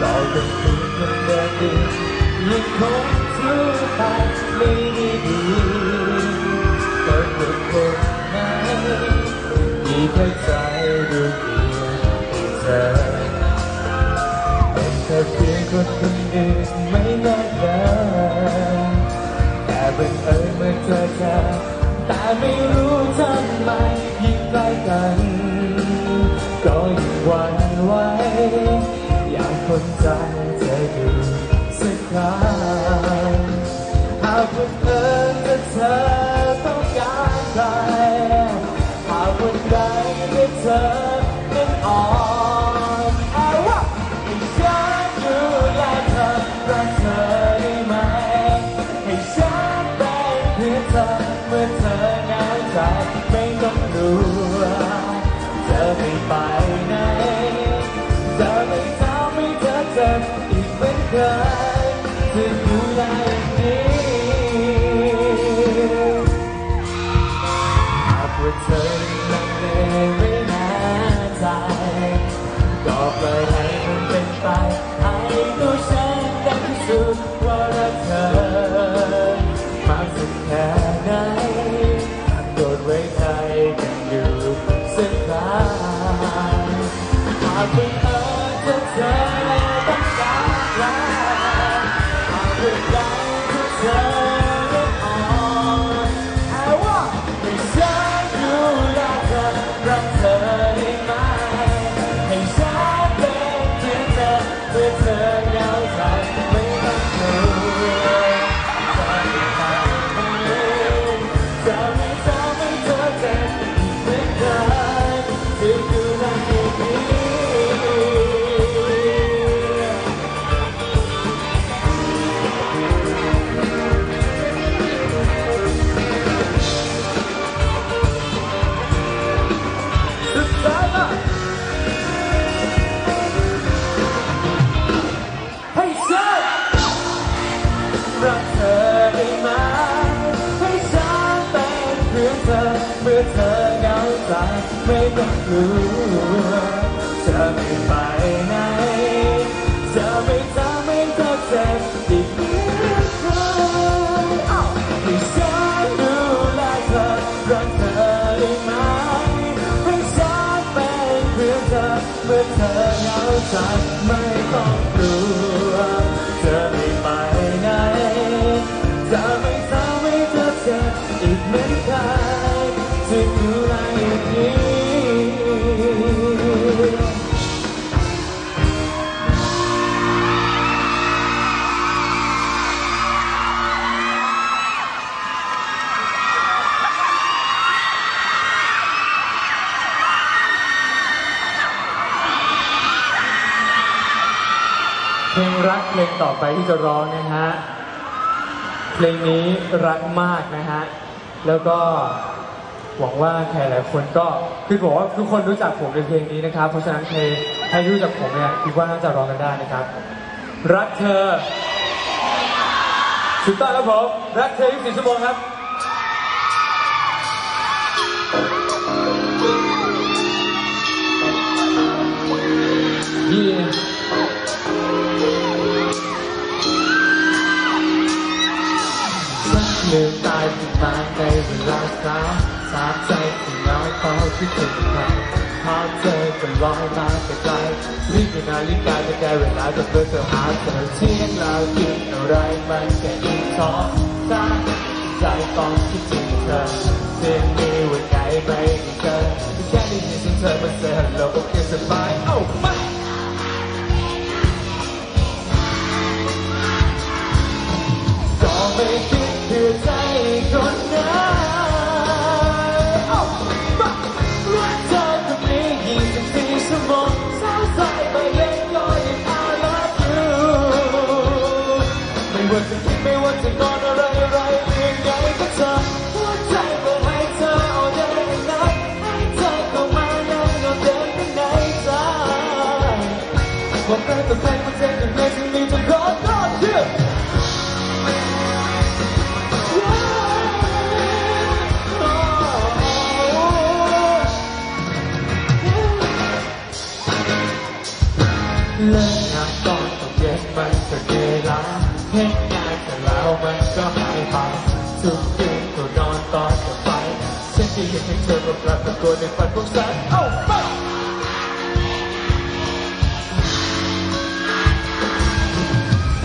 ก็เป็นคุณคนเดิมดียังคงสู้ไปไม่ได้ดีก็คือคนนั้นมีแค่ใจดูเดียวให้เธอเป็นแค่เพียงคนคนหนึ่งไม่นานนานแต่บังเอิญเมื่อเจอเธอแต่ไม่รู้ทำไมยิ่งใกล้กันก็ยิ่งหวั่นไหว นใจเธออยู่สักครั้งหากบังเอิญจะเธอต้องการใครหากวันใดที่เธอนั้นอ่อนเอาวะให้ฉันดูแลเธอรักเธอได้ไหมให้ฉันเป็นเพื่อเธอเมื่อเธอเหงาใจไม่ต้องกลัวจะไม่ไปไหน อเธอเมื่อเธอเหงาใจไม่ต้องกลัวจะไม่ไปไหนจะไม่ทำให้เธอเจ็บอีกเหนเคยอ้าวให้ฉันดูแลเธอรักเธอได้ไหมให้ฉันเป็นเพื่อนเธอเมื่อเธอเหงาใจไม่ต้องกลัว เพลงต่อไปที่จะร้องนะฮะ เพลงนี้รักมากนะฮะ แล้วก็หวังว่าใครหลายคนก็คือบอกว่าทุกคนรู้จักผมในเพลงนี้นะครับ เพราะฉะนั้นเพลงใครรู้จักผมเนี่ยคิดว่าน่าจะร้องกันได้นะครับ รักเธอถูกต้องครับผมรักเธอ24ชั่วโมงครับ Yeah. ฉันลืมตายขึ้นมาในเวลาสามสามใจที่น้อยพอที่ถึงใครภาพเธอก็ลอยมาไกลรีบอยู่นาฬิกาจะได้เวลาจะเพื่อเธอหาเธอเที่ยงเรากินอะไรมันแค่อีกท้องตาใจตองคิดถึงเธอเสียงนี้วันไหนไม่ได้เจอแค่ได้ยินเสียงเธอมาเซฮัลโหลก็เพียงสบายเอ้า แล้วมันก็หายไปทุกคืนก็นอนตอนจะไปฉันจะอยากให้เธอมาปรากฏตัวในฝันของฉันเอ้าไป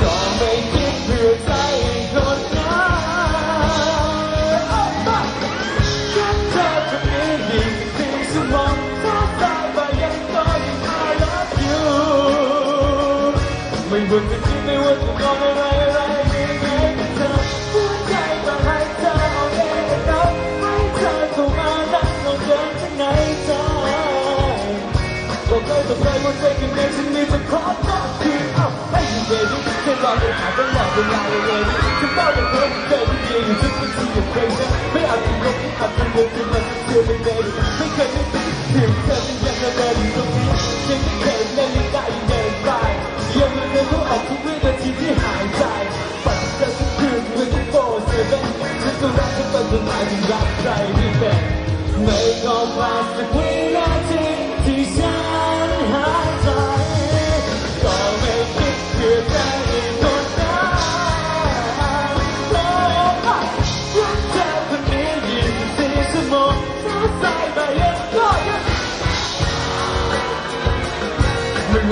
ก็ไม่คิดเพื่อใจคนนั้นเอาไปฉันเธอจะมีอีกสี่ชั่วโมงถ้าตายไปยังก็ยัง I love you ไม่ว่าจะคิดไม่ว่าจะมองอะไรอะไรยัง แค่รอเดินหาตลอดเวลาเลยเลยฉันต้องอย่างเธอเจอที่ยืนอยู่ทุกทีอย่างเพลงนั้นไม่อาจจะยกที่อาจจะยกที่มันเชื่อไม่ได้ไม่เคยไม่ติดเพียงเธอที่ยังเดิ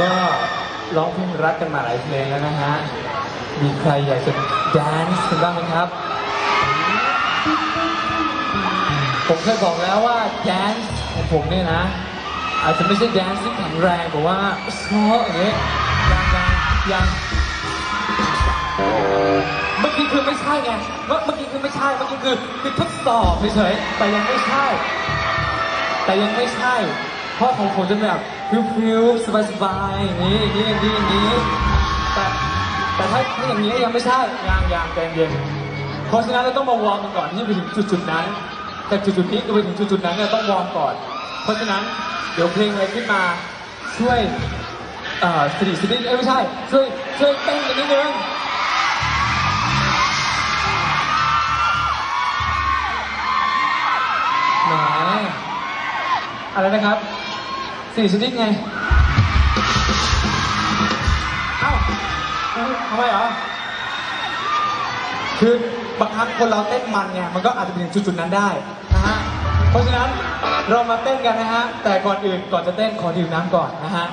ก็ร้องเพลงรักกันมาหลายเพลงแล้วนะฮะ มีใครอยากจะแดนซ์กันบ้างไหมครับ ผมเคยบอกแล้วว่าแดนซ์ของผมเนี่ยนะ อาจจะไม่ใช่แดนซ์ที่แข็งแรงแต่ว่าโซ่อย่างเงี้ยยังยังยังเมื่อกี้คือไม่ใช่ไงเมื่อเมื่อกี้คือไม่ใช่ เมื่อกี้คือคือทดสอบเฉยๆแต่ยังไม่ใช่ แต่ยังไม่ใช่ เพราะของผมจะแบบ พริ้วๆสบายๆอย่างนี้อย่างนี้อย่างนี้อย่างนี้แต่แต่ถ้าถ้าอย่างนี้ยังไม่ใช่ยังยังใจเย็นเพราะฉะนั้นเราต้องมาวอร์มกันก่อนที่จะไปถึงจุดๆนั้น แต่จุดๆนี้จะไปถึงจุดๆนั้นเนี่ยต้องวอร์มก่อน เพราะฉะนั้นเดี๋ยวเพลงอะไรขึ้นมาช่วยเอ่อสติสติเอ้ยไม่ใช่ช่วยช่วยเต้นกันนิดนึงแหมอะไรนะครับ สี่ชนิดไง เอ้าทำไมเหรอ คือบางครั้งคนเราเต้นมันไงมันก็อาจจะเปถึงจุดๆนั้นได้นะฮะ เพราะฉะนั้นเรามาเต้นกันนะฮะ แต่ก่อนอื่นก่อนจะเต้นขอดื่มน้ำก่อนนะฮะ